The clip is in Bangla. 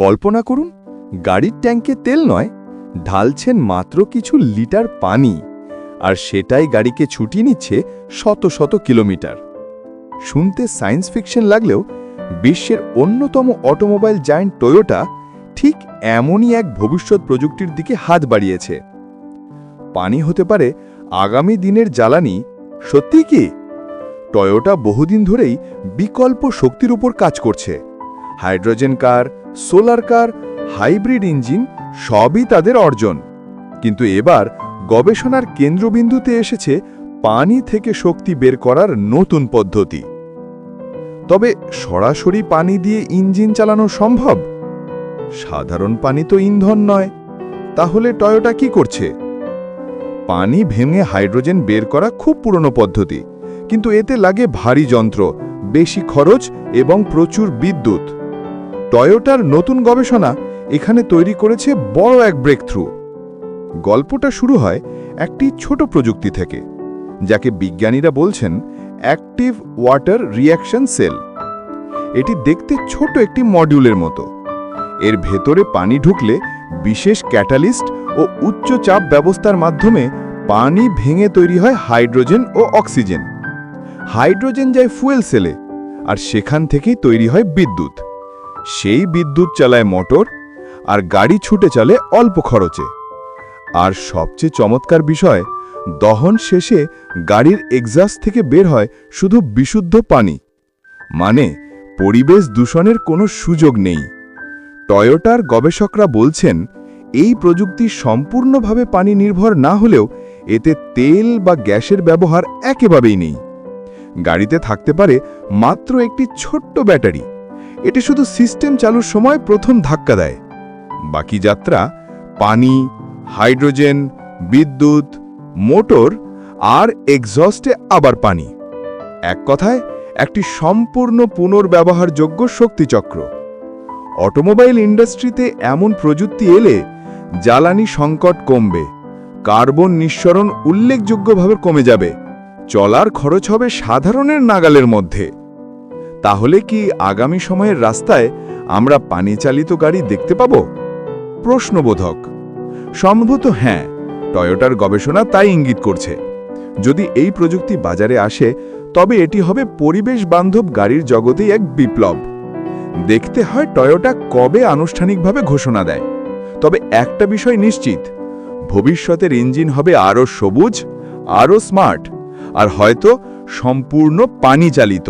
কল্পনা করুন, গাড়ির ট্যাঙ্কে তেল নয়, ঢালছেন মাত্র কিছু লিটার পানি, আর সেটাই গাড়িকে ছুটিয়ে নিচ্ছে শত শত কিলোমিটার। শুনতে সায়েন্স ফিকশন লাগলেও বিশ্বের অন্যতম অটোমোবাইল জায়েন্ট টয়োটা ঠিক এমনই এক ভবিষ্যৎ প্রযুক্তির দিকে হাত বাড়িয়েছে। পানি হতে পারে আগামী দিনের জ্বালানি সত্যি কি? টয়োটা বহুদিন ধরেই বিকল্প শক্তির উপর কাজ করছে। Hydrogen car solar car, hybrid engine সবই তাদের অর্জন। কিন্তু এবার গবেষণার কেন্দ্রবিন্দুতে এসেছে পানি থেকে শক্তি বের করার নতুন পদ্ধতি। তবে সরাসরি পানি দিয়ে ইঞ্জিন চালানো সম্ভব? সাধারণ পানি তো ইন্ধন নয়। তাহলে টয়োটা কি করছে? পানি ভেঙে হাইড্রোজেন বের করা খুব পুরনো পদ্ধতি, কিন্তু এতে লাগে ভারী যন্ত্র, বেশি খরচ এবং প্রচুর বিদ্যুৎ। টয়োটার নতুন গবেষণা এখানে তৈরি করেছে বড় এক ব্রেকথ্রু গল্পটা শুরু হয় একটি ছোট প্রযুক্তি থেকে, যাকে বিজ্ঞানীরা বলছেন অ্যাক্টিভ ওয়াটার রিঅ্যাকশন সেল এটি দেখতে ছোট একটি মডিউলের মতো। এর ভেতরে পানি ঢুকলে বিশেষ ক্যাটালিস্ট ও উচ্চ চাপ ব্যবস্থার মাধ্যমে পানি ভেঙে তৈরি হয় হাইড্রোজেন ও অক্সিজেন হাইড্রোজেন যায় ফুয়েল সেলে আর সেখান থেকেই তৈরি হয় বিদ্যুৎ। সেই বিদ্যুৎ চালায় মোটর আর গাড়ি ছুটে চলে অল্প খরচে। আর সবচেয়ে চমৎকার বিষয়, দহন শেষে গাড়ির এক্সাস্ট থেকে বের হয় শুধু বিশুদ্ধ পানি। মানে পরিবেশ দূষণের কোনো সুযোগ নেই। টয়োটার গবেষকরা বলছেন, এই প্রযুক্তি সম্পূর্ণভাবে পানি নির্ভর না হলেও এতে তেল বা গ্যাসের ব্যবহার একেবারেই নেই। গাড়িতে থাকতে পারে মাত্র একটি ছোট্ট ব্যাটারি। এটি শুধু সিস্টেম চালুর সময় প্রথম ধাক্কা দেয়। বাকি যাত্রা পানি, হাইড্রোজেন, বিদ্যুৎ, মোটর আর এক্সস্টে আবার পানি। এক কথায়, একটি সম্পূর্ণ পুনর্ব্যবহারযোগ্য শক্তিচক্র। অটোমোবাইল ইন্ডাস্ট্রিতে এমন প্রযুক্তি এলে জ্বালানি সংকট কমবে, কার্বন নিঃসরণ উল্লেখযোগ্যভাবে কমে যাবে, চলার খরচ হবে সাধারণের নাগালের মধ্যে। তাহলে কি আগামী সময়ের রাস্তায় আমরা পানি চালিত গাড়ি দেখতে পাব? প্রশ্নবোধক। সম্ভবত হ্যাঁ টয়োটার গবেষণা তাই ইঙ্গিত করছে। যদি এই প্রযুক্তি বাজারে আসে, তবে এটি হবে পরিবেশ বান্ধব গাড়ির জগতেই এক বিপ্লব। দেখতে হয় টয়োটা কবে আনুষ্ঠানিকভাবে ঘোষণা দেয়। তবে একটা বিষয় নিশ্চিত, ভবিষ্যতের ইঞ্জিন হবে আরও সবুজ আরও স্মার্ট, আর হয়তো সম্পূর্ণ পানি চালিত।